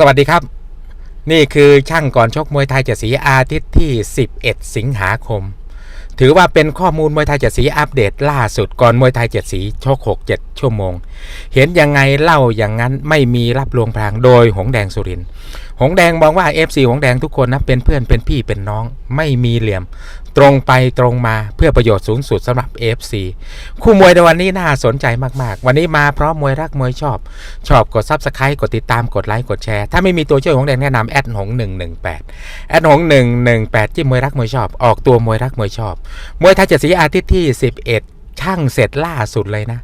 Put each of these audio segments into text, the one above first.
สวัสดีครับ นี่คือช่างก่อนชกมวยไทยเจ็ดสีอาทิตย์ที่ 11 สิงหาคม ถือว่าเป็นข้อมูลมวยไทยเจ็ดสีอัปเดตล่าสุดก่อนมวยไทยเจ็ดสีชก6 7 ชั่วโมง เห็นยังไงเล่าอย่างนั้นไม่มีรับลวงพรางโดยหงแดงสุรินหงแดงมองว่า FC หงแดงทุกคนนะเป็นเพื่อนเป็นพี่เป็นน้อง ไม่มีเหลี่ยม ตรงไปตรงมาเพื่อประโยชน์สูงสุดสำหรับ FC คู่มวยในวันนี้น่าสนใจมากๆ วันนี้มาเพราะมวยรักมวยชอบ ชอบกดซับสไครต์กดติดตามกดไลค์กดแชร์ ถ้าไม่มีตัวช่วยของแดงแนะนำแอดหงหนึ่งหนึ่งแปดแอดหงหนึ่งหนึ่งแปดจิ้มวยรักมวยชอบ ออกตัวมวยรักมวยชอบ มวยไทยเจ็ดสีอาทิตย์ที่11ช่างเสร็จล่าสุดเลยนะ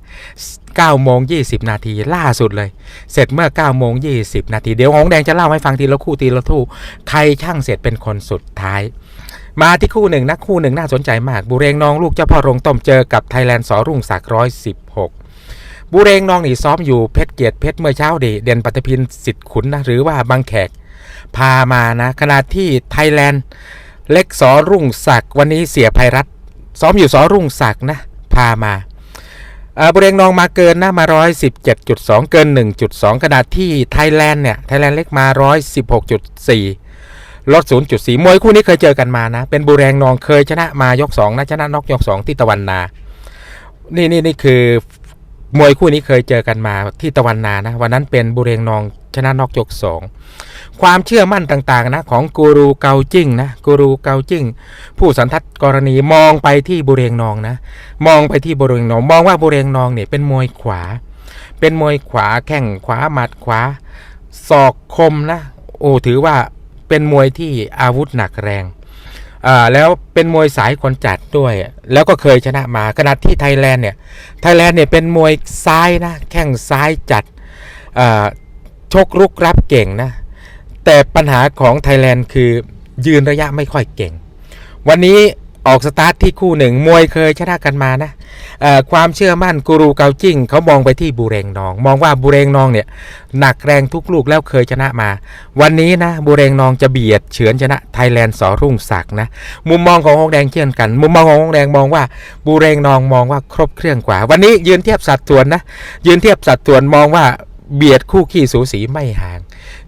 9โมง20 นาทีล่าสุดเลย เสร็จเมื่อ9โมง20 นาที เดี๋ยวหงแดงจะเล่าให้ฟังทีละคู่ทีละทู่ใครช่างเสร็จเป็นคนสุดท้าย มาที่คู่หนึ่งนะคู่หนึ่งน่าสนใจมาก บุเรงนองลูกเจ้าพ่อโรงต้มเจอกับไทยแลนด์สอรุ่งศักดิ์ร้อยสิบหกบุเรงนองนี่ซ้อมอยู่เพชรเกียรติเพชรเมื่อเช้าดีเด่นปัตพินสิทธิ์ขุนนะหรือว่าบางแขกพามานะขณะที่ไทยแลนด์เล็กสอรุ่งศักดิ์วันนี้เสียภัยรัฐซ้อมอยู่สอรุ่งศักดิ์นะพามาบุเรงนองมาเกินนะมา117.2เกิน1.2ขณะที่ไทยแลนด์เนี่ยไทยแลนด์เล็กมา116.4 ลด 0.4 มวยคู่นี้เคยเจอกันมานะ เป็นบูแรงนองเคยชนะมายก2นะชนะนอกยก2ที่ตะวันนา นี่นี่นี่คือมวยคู่นี้เคยเจอกันมาที่ตะวันนานะวันนั้นเป็นบูเรงนองชนะนอกยก2ความเชื่อมั่นต่างๆนะของกูรูเกาจิ้งนะกูรูเกาจิ้งผู้สันทัดกรณีมองไปที่บุเรงนองนะ มองไปที่บุเรงนอง มองว่าบุเรงนองเนี่ยเป็นมวยขวา เป็นมวยขวาแข้งขวาหมัดขวาศอกคมนะโอ้ถือว่า เป็นมวยที่อาวุธหนักแรงอ่าแล้วเป็นมวยสายคนจัดด้วย แล้วก็เคยชนะมาขณะที่ไทยแลนด์เนี่ยไทยแลนด์เนี่ยเป็นมวยซ้ายนะแข้งซ้ายจัดอ่าชกรุกรับเก่งนะ แต่ปัญหาของไทยแลนด์คือยืนระยะไม่ค่อยเก่ง วันนี้ ออกสตาร์ทที่คู่หนึ่งมวยเคยชนะกันมานะความเชื่อมั่นกูรูเกาจิ้งเขามองไปที่บูเรงนอง มองว่าบูเรงนองเนี่ยหนักแรงทุกลูกแล้วเคยชนะมา วันนี้นะบูเรงนองจะเบียดเฉือนชนะไทยแลนด์สอรุ่งศักดิ์นะมุมมองของฮงแดงเช่นกัน มุมมองของฮงแดงมองว่าบูเรงนองมองว่าครบเครื่องกว่า วันนี้ยืนเทียบสัดส่วนนะยืนเทียบสัดส่วนมองว่าเบียดคู่ขี้สูสีไม่ห่าง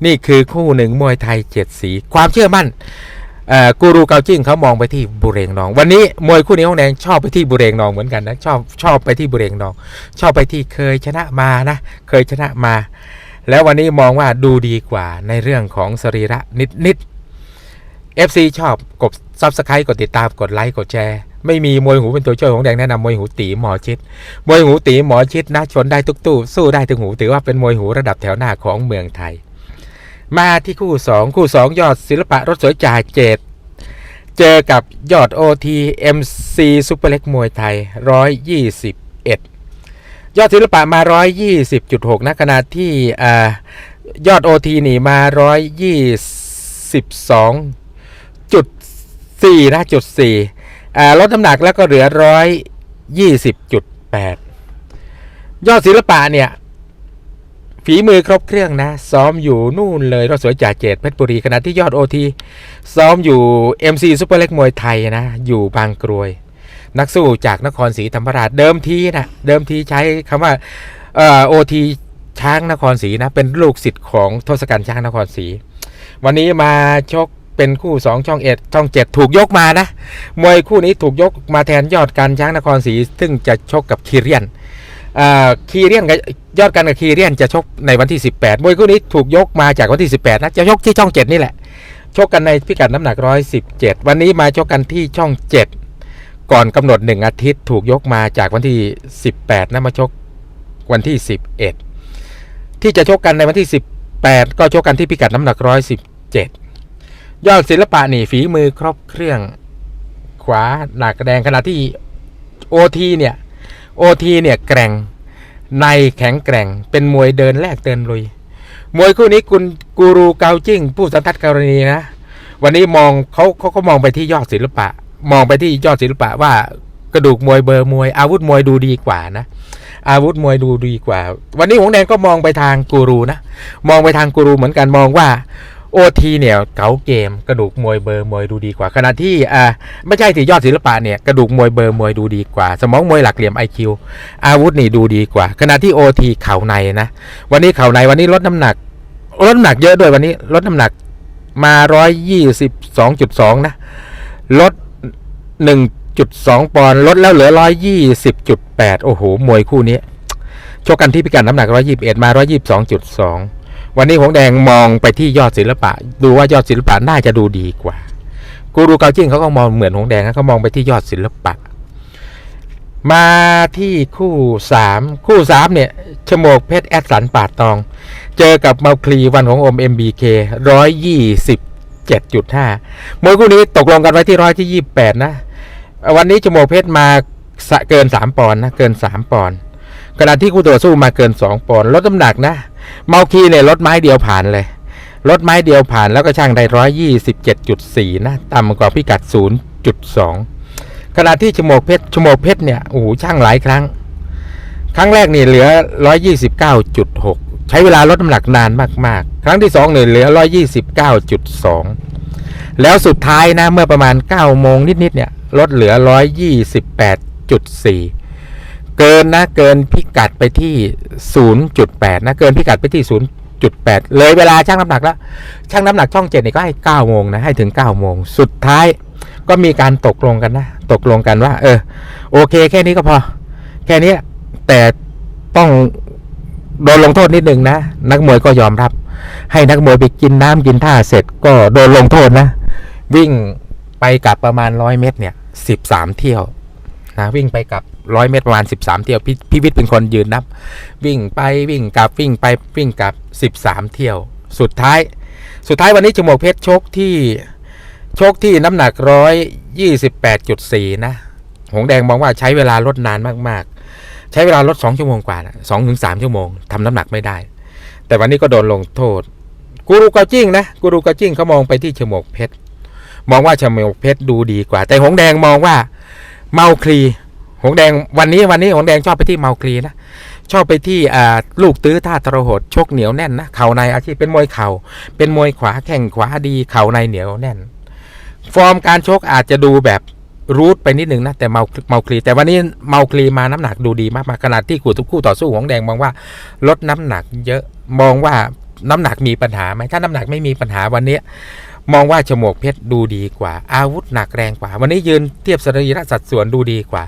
นี่คือคู่หนึ่งมวยไทยเจ็ดสี ความเชื่อมั่น กูรูเกาจิ้งเขามองไปที่บุเรงนอง วันนี้มวยคู่นี้ฮงแดงชอบไปที่บุเรงนองเหมือนกันนะชอบชอบไปที่บุเรงนอง ชอบไปที่เคยชนะมานะเคยชนะมา แล้ววันนี้มองว่าดูดีกว่าในเรื่องของสรีระนิดนิด FC ชอบกดซับสไครต์กดติดตามกดไลค์กดแชร์ไม่มีมวยหูเป็นตัวช่วยของแดงแนะนำมวยหูตีหมอชิดมวยหูตีหมอชิดนะชนได้ทุกตู้สู้ได้ทุกหูถือว่าเป็นมวยหูระดับแถวหน้าของเมืองไทย มาที่คู่ 2 คู่ 2 ยอดศิลปะรถสวยจ่าเจดเจอกับยอด OTMC ซุปเปอร์เล็กมวยไทย 121 ยอดศิลปะมา 120.6 นะขณะที่อ่ายอด OT หนี่มา 122.4 นะจุด4อ่าลดน้ำหนักแล้วก็เหลือ 120.8 ยอดศิลปะเนี่ย ฝีมือครบเครื่องนะ ซ้อมอยู่นู่นเลยรถสวยจ่าเจดเพชรบุรีขณะที่ยอดโอทีซ้อมอยู่ MC ซุปเปอร์เล็กมวยไทยนะ อยู่บางกรวย นักสู้จากนครศรีธรรมราชเดิมทีนะเดิมทีใช้คำว่าโอทีช้างนครศรีนะ เป็นลูกศิษย์ของทศกัณฐ์ช้างนครศรีวันนี้มาชกเป็นคู่ 2 ช่องเอ็ดช่อง7ถูกยกมานะ มวยคู่นี้ถูกยกมาแทนยอดการช้างนครศรีซึ่งจะชกกับคีเรียนคีเรียนกับ ยอดกันกับคีเรียนจะชกในวันที่ 18 มวยคู่นี้ถูกยกมาจากวันที่ 18 นะ จะชกที่ช่อง 7 นี่แหละ ชกกันในพิกัดน้ำหนัก 117 วันนี้มาชกกันที่ช่อง 7 ก่อนกำหนด 1 อาทิตย์ ถูกยกมาจากวันที่ 18นะมาชกวันที่ 11 ที่จะชกกันในวันที่ 18 ก็ชกกันที่พิกัดน้ำหนัก 117 ยอดศิลปะนี่ฝีมือครบเครื่องขวาหนักแดงขณะที่โอทีเนี่ยโอทีเนี่ยแกร่ง ในแข็งแกร่ง เป็นมวยเดินแลกเดินลุย มวยคู่นี้คุณกูรูเกาจิ้ง ผู้สันทัดกรณีนะ วันนี้มองเขาเขาก็มองไปที่ยอดศิลปะ มองไปที่ยอดศิลปะว่ากระดูกมวยเบอร์มวย อาวุธมวยดูดีกว่านะ อาวุธมวยดูดีกว่า วันนี้หงแดงก็มองไปทางกูรูนะ มองไปทางกูรูเหมือนกันมองว่า โอทีเนี่ยเก๋าเกมกระดูกมวยเบอร์มวยดูดีกว่าขณะที่อ่าไม่ใช่ที่ยอดศิลปะเนี่ยกระดูกมวยเบอร์มวยดูดีกว่า สมองมวยหลักเหลี่ยม IQ อาวุธนี่ดูดีกว่า ขณะที่โอทีเข่าในนะวันนี้เข่าในวันนี้ลดน้ำหนักลดน้ำหนักเยอะด้วยวันนี้ลดน้ำหนักมาร้อยยี่สิบสองจุดสองนะลดหนึ่งจุดสองปอนด์ลดแล้วเหลือร้อยยี่สิบจุดแปดโอ้โหมวยคู่นี้ชกกันที่พิกัดน้ำหนักร้อยยี่สิบเอ็ดมาร้อยยี่สิบสองจุดสอง วันนี้หงแดงมองไปที่ยอดศิลปะ ดูว่ายอดศิลปะน่าจะดูดีกว่ากูรูเกาจิ้งเขาก็มองเหมือนหงแดงเขามองไปที่ยอดศิลปะ มาที่คู่สามคู่สามเนี่ยชโมกเพชรแอดสันป่าตอง เจอกับเมาคลีวันของอม MBK ร้อยยี่สิบเจ็ดจุดห้ามวยคู่นี้ตกลงกันไว้ที่ร้อยที่ยี่แปดนะ วันนี้ชโมกเพชรมาเกินสามปอนด์นะเกินสามปอนด์ขณะที่คู่ต่อสู้มาเกินสองปอนด์ลดน้ำหนักนะ เมาคีเนี่ยลดไม้เดียวผ่านเลยลดไม้เดียวผ่านแล้วก็ช่างได้ร้อยยี่สิบเจ็ดจุดสี่นะต่ำกว่าพิกัดศูนย์จุดสองขณะที่ชโมกเพชรชโมกเพชรเนี่ยโอ้โหช่างหลายครั้ง ครั้งแรกนี่เหลือร้อยยี่สิบเก้าจุดหกใช้เวลาลดน้ำหนักนานมาก ๆ ครั้งที่สองเนี่ยเหลือร้อยยี่สิบเก้าจุดสองแล้วสุดท้ายนะเมื่อประมาณเก้าโมงนิด ๆ เนี่ยลดเหลือร้อยยี่สิบแปดจุดสี่ เกินนะเกินพิกัดไปที่ศูนะเกินพิกัดไปที่ศูนย์จุดแปดเลยเวลาช่างน้ำหนักแล้วช่างน้ำหนักช่องเจ็ดเนี่ยก็ให้เก้าโมงนะให้ถึงเก้าโมงสุดท้ายก็มีการตกลงกันนะ ตกลงกันว่า เออ โอเค แค่นี้ก็พอ แค่นี้แต่ต้องโดนลงโทษนิดนึงนะ นักมวยก็ยอมรับ ให้นักมวยไปกินน้ำกินท่าเสร็จก็โดนลงโทษนะ วิ่งไปกลับประมาณร้อยเมตรเนี่ยสิบสามเที่ยว นะวิ่งไปกับร้อยเมตรประมาณสิบสามเที่ยวพี่พี่วิทย์เป็นคนยืนนับ วิ่งไปวิ่งกลับวิ่งไปวิ่งกลับสิบสามเที่ยว สุดท้าย สุดท้ายวันนี้จมวกเพชรชกที่ชกที่น้ำหนักร้อยยี่สิบแปดจุดสี่นะ หงแดงมองว่าใช้เวลาลดนานมากๆ ใช้เวลาลดสองชั่วโมงกว่าสองถึงสามชั่วโมงทำน้ำหนักไม่ได้ แต่วันนี้ก็โดนลงโทษ กูรูเกาจิ้งนะ กูรูเกาจิ้งเขามองไปที่ฉมวกเพชร มองว่าฉมวกเพชรดูดีกว่า แต่หงแดงมองว่า เมาคลีหงแดงวันนี้วันนี้หงแดงชอบไปที่เมาคลีนะชอบไปที่ลูกตื้อท่าทรหดชกเหนียวแน่นนะเข่าในอาชีพเป็นมวยเข่าเป็นมวยขวาแข่งขวาดีเข่าในเหนียวแน่น ฟอร์มการชกอาจจะดูแบบรูทไปนิดนึงนะแต่เมาเมาคลีแต่วันนี้เมาคลีมาน้ำหนักดูดีมากๆขนาดที่คู่ทุกคู่ต่อสู้ของแดงมองว่าลดน้ำหนักเยอะมองว่าน้ำหนักมีปัญหาไหมถ้าน้ำหนักไม่มีปัญหาวันนี้ มองว่าฉมวกเพชรดูดีกว่า อาวุธหนักแรงกว่า วันนี้ยืนเทียบสรีระสัดส่วนดูดีกว่า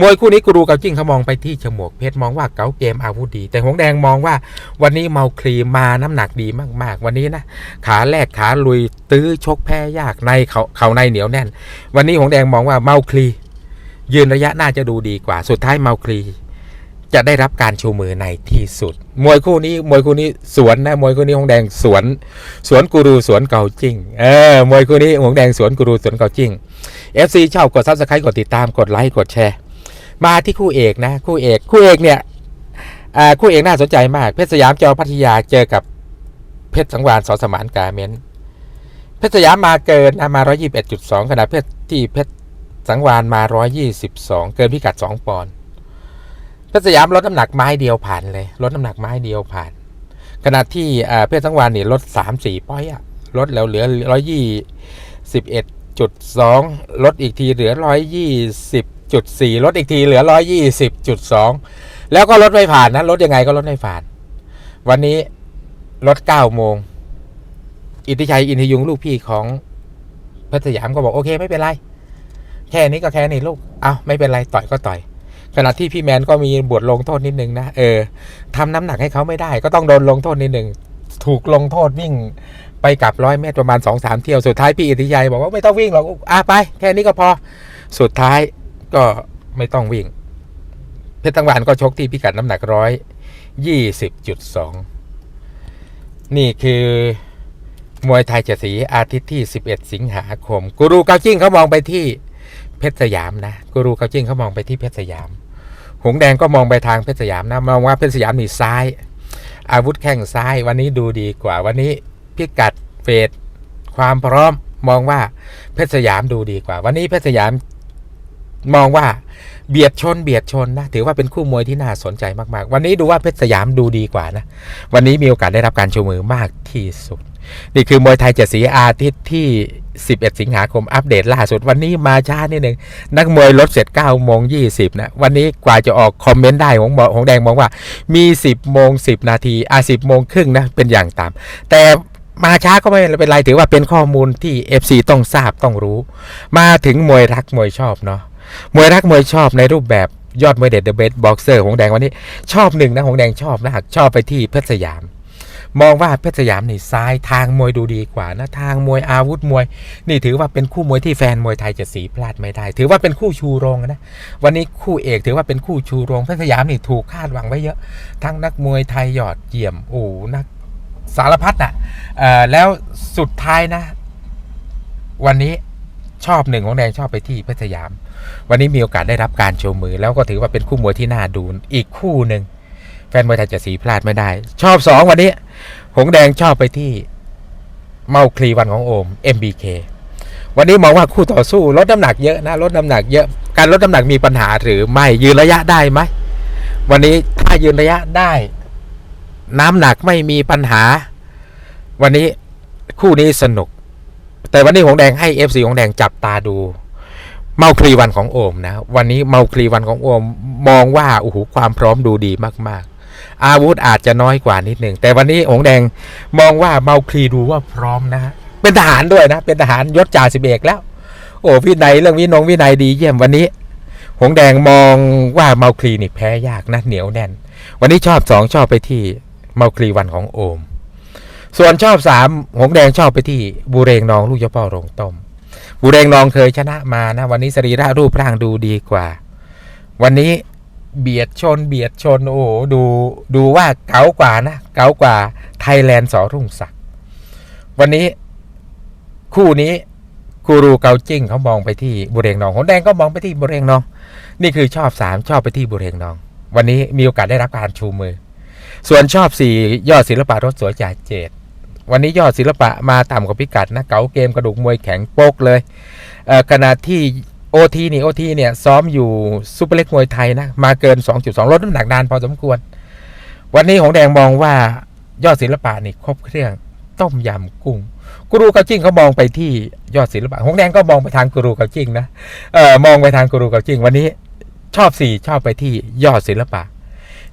มวยคู่นี้กูรูเกาจิ้งเขามองไปที่ฉมวกเพชรมองว่าเก๋าเกมอาวุธดี แต่หงแดงมองว่าวันนี้เมาคลีมาน้ำหนักดีมากๆ วันนี้นะขาแรกขาลุยตื้อชกแพ้ยากในเขาเขาในเหนียวแน่น วันนี้หงแดงมองว่าเมาคลียืนระยะน่าจะดูดีกว่า สุดท้ายเมาคลี จะได้รับการชูมือในที่สุด มวยคู่นี้มวยคู่นี้สวนนะมวยคู่นี้หงแดงสวนสวนกูรูสวนเก่าจริงเออมวยคู่นี้หงแดงสวนกูรูสวนเก่าจริง FC ชอบกดซับสไครต์กดติดตามกดไลค์กดแชร์ มาที่คู่เอกนะ คู่เอก คู่เอกเนี่ยคู่เอกน่าสนใจมาก เพชรสยามเจอพัทยาเจอกับเพชรสังวานสอสมานกาเมนเพชรสยามมาเกินนะมา 121.2ขณะเพชรที่เพชรสังวานมา 122 เกินพิกัด 2 ปอนด์ เพชรสยามลดน้ำหนักไม้เดียวผ่านเลยลดน้ำหนักไม้เดียวผ่าน ขณะที่เพชรสังวานนี่ลด3-4ป้อยอะลดแล้วเหลือ121.2ลดอีกทีเหลือ120.4ลดอีกทีเหลือ120.2แล้วก็ลดไม่ผ่านนะลดยังไงก็ลดไม่ผ่าน วันนี้ลด9โมงอิทธิชัยอินทยุงลูกพี่ของพชรสยามก็บอกโอเคไม่เป็นไร แค่นี้ก็แค่นี้ลูก เอ้าไม่เป็นไรต่อยก็ต่อย ขณะที่พี่แมนก็มีบทลงโทษนิดนึงนะเออทำน้ำหนักให้เขาไม่ได้ ก็ต้องโดนลงโทษนิดนึงถูกลงโทษวิ่งไปกลับร้อยเมตรประมาณสองสามเที่ยวสุดท้ายพี่อิทธิชัยบอกว่าไม่ต้องวิ่งหรอกอะไป แค่นี้ก็พอสุดท้ายก็ไม่ต้องวิ่ง เพชรตังหวานก็ชกที่พิกัดน้ำหนักร้อยยี่สิบจุดสองนี่คือมวยไทยเจสีอาทิตย์ที่ 11 สิงหาคม กูรูเกาจิ้งเขามองไปที่เพชรสยามนะกูรูเกาจิ้งเขามองไปที่เพชรสยาม หงแดงก็มองไปทางเพชรสยามนะ มองว่าเพชรสยามนี่ซ้าย อาวุธแข้งซ้าย วันนี้ดูดีกว่า วันนี้พิกัดเฟดความพร้อมมองว่าเพชรสยามดูดีกว่า วันนี้เพชรสยามมองว่าเบียดชนเบียดชนนะถือว่าเป็นคู่มวยที่น่าสนใจมากๆ วันนี้ดูว่าเพชรสยามดูดีกว่านะ วันนี้มีโอกาสได้รับการชูมือมากที่สุด นี่คือมวยไทยเจ็ดสีอาทิตย์ที่ 11 สิงหาคมอัปเดตล่าสุด วันนี้มาช้านิดหนึ่งนักมวยลดเสร็จ9โมง20นะวันนี้กว่าจะออกคอมเมนต์ได้ของหมอของแดงมองว่ามี 10 โมง 10 นาทีอะ10 โมงครึ่งนะเป็นอย่างต่ำแต่มาช้าก็ไม่เป็นไรถือว่าเป็นข้อมูลที่ FC ต้องทราบต้องรู้ มาถึงมวยรักมวยชอบเนาะมวยรักมวยชอบในรูปแบบยอดมวยเด็ดเดอะเบสบ็อกเซอร์ของแดงวันนี้ ชอบหนึ่งนะของแดงชอบนะชอบไปที่เพชรสยาม มองว่าเพชรสยามนี่ซ้ายทางมวยดูดีกว่านะทางมวยอาวุธมวย นี่ถือว่าเป็นคู่มวยที่แฟนมวยไทยจะสีพลาดไม่ได้ ถือว่าเป็นคู่ชูโรงนะวันนี้คู่เอกถือว่าเป็นคู่ชูโรงเพชรสยามนี่ถูกคาดหวังไว้เยอะ ทั้งนักมวยไทยยอดเยี่ยมโอ้นักสารพัดน่ะเอ่อแล้วสุดท้ายนะ วันนี้ชอบหนึ่งของแดงชอบไปที่เพชรสยาม วันนี้มีโอกาสได้รับการโชว์มือ แล้วก็ถือว่าเป็นคู่มวยที่น่าดูอีกคู่หนึ่ง แฟนมวยไทยจะสีพลาดไม่ได้ ชอบสองวันนี้ หงแดงชอบไปที่เมาคลีวันของโอม MBK วันนี้มองว่าคู่ต่อสู้ลดน้ำหนักเยอะนะลดน้ำหนักเยอะการลดน้ำหนักมีปัญหาหรือไม่ยืนระยะได้ไหมวันนี้ถ้ายืนระยะได้ น้ำหนักไม่มีปัญหา วันนี้คู่นี้สนุก แต่วันนี้หงแดงให้ FC หงแดงจับตาดู เมาคลีวันของโอมนะ วันนี้เมาคลีวันของโอมมองว่าโอ้โหความพร้อมดูดีมาก อาวุธอาจจะน้อยกว่านิดหนึ่ง แต่วันนี้หงแดงมองว่าเมาคลีดูว่าพร้อมนะฮะเป็นทหารด้วยนะ เป็นทหารยศจ่าสิบเอกแล้ว โอ้วินัยเรื่องวินงวินัยดีเยี่ยมวันนี้ หงแดงมองว่าเมาคลีนี่แพ้ยากนะเหนียวแน่น วันนี้ชอบสองชอบไปที่เมาคลีวันของโอม ส่วนชอบสามหงแดงชอบไปที่บูเรงนองลูกเจ้าพ่อโรงต้มบูเรงนองเคยชนะมานะ วันนี้สรีระรูปร่างดูดีกว่า วันนี้ เบียดชนเบียดชน โอ้โหดูดูว่าเก๋ากว่านะ เก๋ากว่าไทยแลนด์สอรุ่งศักดิ์วันนี้คู่นี้กูรูเกาจิ้งเขามองไปที่บุเรงนองหงแดงก็มองไปที่บุเรงนอง นี่คือชอบสามชอบไปที่บุเรงนอง วันนี้มีโอกาสได้รับการชูมือ ส่วนชอบสี่ยอดศิลปะรถสวยจ่าเจดวันนี้ยอดศิลปะมาต่ำกว่าพิกัดนะเก๋าเกมกระดูกมวยแข็งโป๊กเลยเขณะที่ โอทีนี่โอทีเนี่ย ซ้อมอยู่ซูเปอร์เล็กมวยไทยนะ มาเกิน 2.2ลดน้ำหนักนานพอสมควร วันนี้หงแดงมองว่ายอดศิลปะนี่ครบเครื่องต้มยำกุ้งกูรูเกาจิ้งเขามองไปที่ยอดศิลปะหงแดงก็มองไปทางกูรูเกาจิ้งนะเออมองไปทางกูรูเกาจิ้งวันนี้ชอบสี่ชอบไปที่ยอดศิลปะ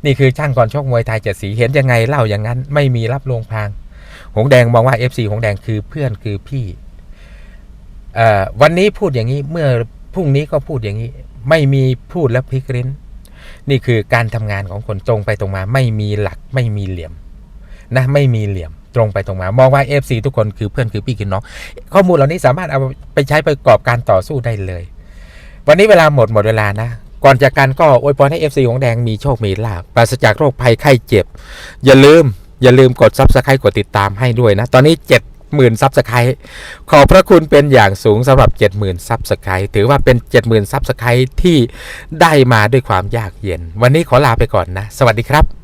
นี่คือช่างก่อนชกมวยไทยเจ็ดสีเห็นยังไงเล่าอย่างนั้น ไม่มีรับลวงพาง หงแดงมองว่า FC หงแดงคือเพื่อนคือพี่เออวันนี้พูดอย่างนี้เมื่อ พรุ่งนี้ก็พูดอย่างนี้ ไม่มีพูดแล้วพลิกลิ้น นี่คือการทำงานของคนตรงไปตรงมา ไม่มีหลักไม่มีเหลี่ยมนะไม่มีเหลี่ยมตรงไปตรงมามองว่า FC ทุกคนคือเพื่อนคือพี่คือน้องข้อมูลเหล่านี้สามารถเอาไปใช้ประกอบการต่อสู้ได้เลย วันนี้เวลาหมดหมดเวลานะ ก่อนจากกันก็อวยพรให้ FC ของแดงมีโชคมีลาภปราศจากโรคภัยไข้เจ็บ อย่าลืม อย่าลืมกดซับสไครต์กดติดตามให้ด้วยนะ ตอนนี้ 70,000ซับสไครต์ขอบพระคุณเป็นอย่างสูงสำหรับ 70,000ซับสไครต์ถือว่าเป็น 70,000ซับสไครต์ที่ได้มาด้วยความยากเย็น วันนี้ขอลาไปก่อนนะ สวัสดีครับ